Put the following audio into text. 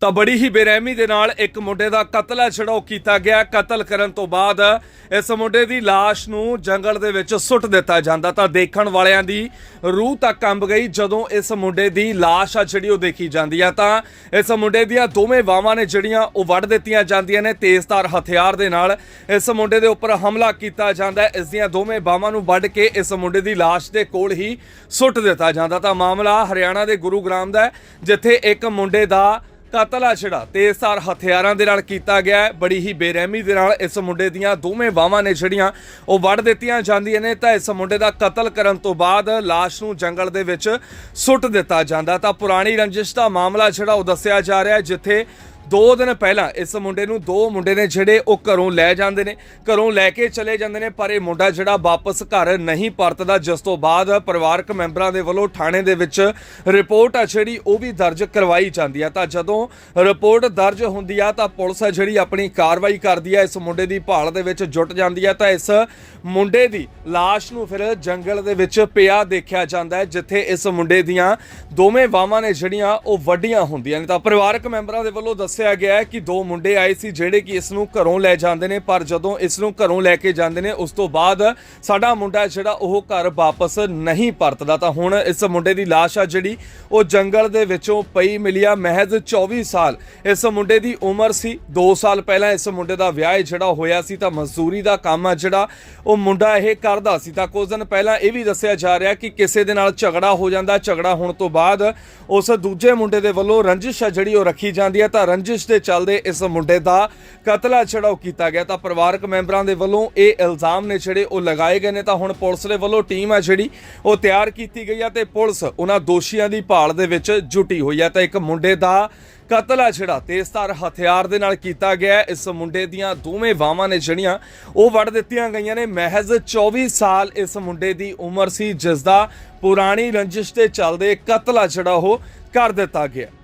ਤਾਂ ਬੜੀ ਹੀ ਬੇਰਹਿਮੀ ਦੇ ਨਾਲ ਇੱਕ ਮੁੰਡੇ ਦਾ ਕਤਲ ਹੈ, ਜਿਹੜਾ ਉਹ ਕੀਤਾ ਗਿਆ ਕਤਲ ਕਰਨ ਤੋਂ ਬਾਅਦ ਇਸ ਮੁੰਡੇ ਦੀ ਲਾਸ਼ ਨੂੰ ਜੰਗਲ ਦੇ ਵਿੱਚ ਸੁੱਟ ਦਿੱਤਾ ਜਾਂਦਾ। ਤਾਂ ਦੇਖਣ ਵਾਲਿਆਂ ਦੀ ਰੂਹ ਤੱਕ ਕੰਬ ਗਈ ਜਦੋਂ ਇਸ ਮੁੰਡੇ ਦੀ ਲਾਸ਼ ਆ ਜਿਹੜੀ ਉਹ ਦੇਖੀ ਜਾਂਦੀ ਆ। ਤਾਂ ਇਸ ਮੁੰਡੇ ਦੀਆਂ ਦੋਵੇਂ ਬਾਹਾਂ ਨੇ ਜਿਹੜੀਆਂ ਉਹ ਵੱਢ ਦਿੱਤੀਆਂ ਜਾਂਦੀਆਂ ਨੇ ਤੇਜ਼ਧਾਰ ਹਥਿਆਰ ਦੇ ਨਾਲ। ਇਸ ਮੁੰਡੇ ਦੇ ਉੱਪਰ ਹਮਲਾ ਕੀਤਾ ਜਾਂਦਾ ਹੈ। ਇਸ ਦੀਆਂ ਦੋਵੇਂ ਬਾਹਾਂ ਨੂੰ ਵੱਢ ਕੇ ਇਸ ਮੁੰਡੇ ਦੀ ਲਾਸ਼ ਦੇ ਕੋਲ ਹੀ ਸੁੱਟ ਦਿੱਤਾ ਜਾਂਦਾ। ਤਾਂ ਮਾਮਲਾ ਹਰਿਆਣਾ ਦੇ ਗੁਰੂਗ੍ਰਾਮ ਦਾ ਹੈ, ਜਿੱਥੇ ਇੱਕ ਮੁੰਡੇ ਦਾ ਕਤਲ ਆ ਜਿਹੜਾ ਤੇਜ਼ਧਾਰ ਹਥਿਆਰਾਂ ਦੇ ਨਾਲ ਕੀਤਾ ਗਿਆ ਹੈ। ਬੜੀ ਹੀ ਬੇਰਹਿਮੀ ਦੇ ਨਾਲ ਇਸ ਮੁੰਡੇ ਦੀਆਂ ਦੋਵੇਂ ਬਾਹਾਂ ਨੇ ਜਿਹੜੀਆਂ ਉਹ ਵੱਢ ਦਿੱਤੀਆਂ ਜਾਂਦੀਆਂ ਨੇ। ਤਾਂ ਇਸ ਮੁੰਡੇ ਦਾ ਕਤਲ ਕਰਨ ਤੋਂ ਬਾਅਦ ਲਾਸ਼ ਨੂੰ ਜੰਗਲ ਦੇ ਵਿੱਚ ਸੁੱਟ ਦਿੱਤਾ ਜਾਂਦਾ। ਤਾਂ ਪੁਰਾਣੀ ਰੰਜਿਸ਼ ਦਾ ਮਾਮਲਾ ਜਿਹੜਾ ਉਹ ਦੱਸਿਆ ਜਾ ਰਿਹਾ ਹੈ, ਜਿੱਥੇ ਦੋ ਦਿਨ ਪਹਿਲਾਂ ਇਸ ਮੁੰਡੇ ਨੂੰ ਦੋ ਮੁੰਡੇ ਨੇ ਜਿਹੜੇ ਉਹ ਘਰੋਂ ਲੈ ਜਾਂਦੇ ਨੇ, ਘਰੋਂ ਲੈ ਕੇ ਚਲੇ ਜਾਂਦੇ ਨੇ, ਪਰ ਇਹ ਮੁੰਡਾ ਜਿਹੜਾ ਵਾਪਸ ਘਰ ਨਹੀਂ ਪਰਤਦਾ, ਜਿਸ ਤੋਂ ਬਾਅਦ ਪਰਿਵਾਰਕ ਮੈਂਬਰਾਂ ਦੇ ਵੱਲੋਂ ਥਾਣੇ ਦੇ ਵਿੱਚ ਰਿਪੋਰਟ ਆ ਜਿਹੜੀ, ਉਹ ਵੀ ਦਰਜ ਕਰਵਾਈ ਜਾਂਦੀ ਆ। ਤਾਂ ਜਦੋਂ ਰਿਪੋਰਟ ਦਰਜ ਹੁੰਦੀ ਆ, ਤਾਂ ਪੁਲਿਸ ਆ ਜਿਹੜੀ ਆਪਣੀ ਕਾਰਵਾਈ ਕਰਦੀ ਆ, ਇਸ ਮੁੰਡੇ ਦੀ ਭਾਲ ਦੇ ਵਿੱਚ ਜੁਟ ਜਾਂਦੀ ਆ। ਤਾਂ ਇਸ ਮੁੰਡੇ ਦੀ ਲਾਸ਼ ਨੂੰ ਫਿਰ ਜੰਗਲ ਦੇ ਵਿੱਚ ਪਿਆ ਦੇਖਿਆ ਜਾਂਦਾ ਹੈ, ਜਿੱਥੇ ਇਸ ਮੁੰਡੇ ਦੀਆਂ ਦੋਵੇਂ ਬਾਹਾਂ ਨੇ ਜਿਹੜੀਆਂ, ਉਹ ਵੱਡੀਆਂ ਹੁੰਦੀਆਂ ਨੇ। ਤਾਂ ਪਰਿਵਾਰਕ ਮੈਂਬਰਾਂ ਦੇ ਵੱਲੋਂ ਦੱਸ ਦੱਸਿਆ ਗਿਆ ਹੈ ਕਿ ਦੋ ਮੁੰਡੇ ਆਏ ਸੀ ਜਿਹੜੇ ਕਿ ਇਸ ਨੂੰ ਘਰੋਂ ਲੈ ਜਾਂਦੇ ਨੇ, ਪਰ ਜਦੋਂ ਇਸ ਨੂੰ ਘਰੋਂ ਲੈ ਕੇ ਜਾਂਦੇ ਨੇ, ਉਸ ਤੋਂ ਬਾਅਦ ਸਾਡਾ ਮੁੰਡਾ ਜਿਹੜਾ ਉਹ ਘਰ ਵਾਪਸ ਨਹੀਂ ਪਰਤਦਾ। ਤਾਂ ਹੁਣ ਇਸ ਮੁੰਡੇ ਦੀ ਲਾਸ਼ ਆ ਜਿਹੜੀ, ਉਹ ਜੰਗਲ ਦੇ ਵਿੱਚੋਂ ਪਈ ਮਿਲੀ ਆ। ਮਹਿਜ਼ 24 ਸਾਲ ਇਸ ਮੁੰਡੇ ਦੀ ਉਮਰ ਸੀ। 2 ਸਾਲ ਪਹਿਲਾਂ ਇਸ ਮੁੰਡੇ ਦਾ ਵਿਆਹ ਜਿਹੜਾ ਹੋਇਆ ਸੀ, ਤਾਂ ਮਜ਼ਦੂਰੀ ਦਾ ਕੰਮ ਆ ਜਿਹੜਾ, ਉਹ ਮੁੰਡਾ ਇਹ ਕਰਦਾ ਸੀ। ਤਾਂ ਕੁਝ ਦਿਨ ਪਹਿਲਾਂ ਇਹ ਵੀ ਦੱਸਿਆ ਜਾ ਰਿਹਾ ਕਿ ਕਿਸੇ ਦੇ ਨਾਲ ਝਗੜਾ ਹੋ ਜਾਂਦਾ। ਝਗੜਾ ਹੋਣ ਤੋਂ ਬਾਅਦ ਉਸ ਦੂਜੇ ਮੁੰਡੇ ਦੇ ਵੱਲੋਂ ਰੰਜਿਸ਼ ਆ ਜਿਹੜੀ ਉਹ ਰੱਖੀ ਜਾਂਦੀ ਹੈ ਤਾਂ ਰੰਜ ਰੰਜਿਸ਼ ਦੇ ਚੱਲਦੇ ਇਸ ਮੁੰਡੇ ਦਾ ਕਤਲ ਆ ਜਿਹੜਾ ਉਹ ਕੀਤਾ ਗਿਆ। ਤਾਂ ਪਰਿਵਾਰਕ ਮੈਂਬਰਾਂ ਦੇ ਵੱਲੋਂ ਇਹ ਇਲਜ਼ਾਮ ਨੇ ਜਿਹੜੇ ਉਹ ਲਗਾਏ ਗਏ ਨੇ। ਤਾਂ ਹੁਣ ਪੁਲਿਸ ਦੇ ਵੱਲੋਂ ਟੀਮ ਹੈ ਜਿਹੜੀ ਉਹ ਤਿਆਰ ਕੀਤੀ ਗਈ ਹੈ ਤੇ ਪੁਲਿਸ ਉਹਨਾਂ ਦੋਸ਼ੀਆਂ ਦੀ ਭਾਲ ਦੇ ਵਿੱਚ ਜੁਟੀ ਹੋਈ ਹੈ। ਤਾਂ ਇੱਕ ਮੁੰਡੇ ਦਾ ਕਤਲ ਆ ਜਿਹੜਾ ਤੇਜ਼ਧਾਰ ਹਥਿਆਰ ਦੇ ਨਾਲ ਕੀਤਾ ਗਿਆ ਇਸ ਮੁੰਡੇ ਦੀਆਂ ਦੋਵੇਂ ਬਾਹਾਂ ਨੇ ਜਿਹੜੀਆਂ ਉਹ ਵੱਢ ਦਿੱਤੀਆਂ ਗਈਆਂ ਨੇ। ਮਹਿਜ਼ 24 ਸਾਲ ਇਸ ਮੁੰਡੇ ਦੀ ਉਮਰ ਸੀ, ਜਿਸ ਦਾ ਪੁਰਾਣੀ ਰੰਜਿਸ਼ ਤੇ ਚੱਲਦੇ ਕਤਲ ਆ ਜਿਹੜਾ ਉਹ ਕਰ ਦਿੱਤਾ ਗਿਆ।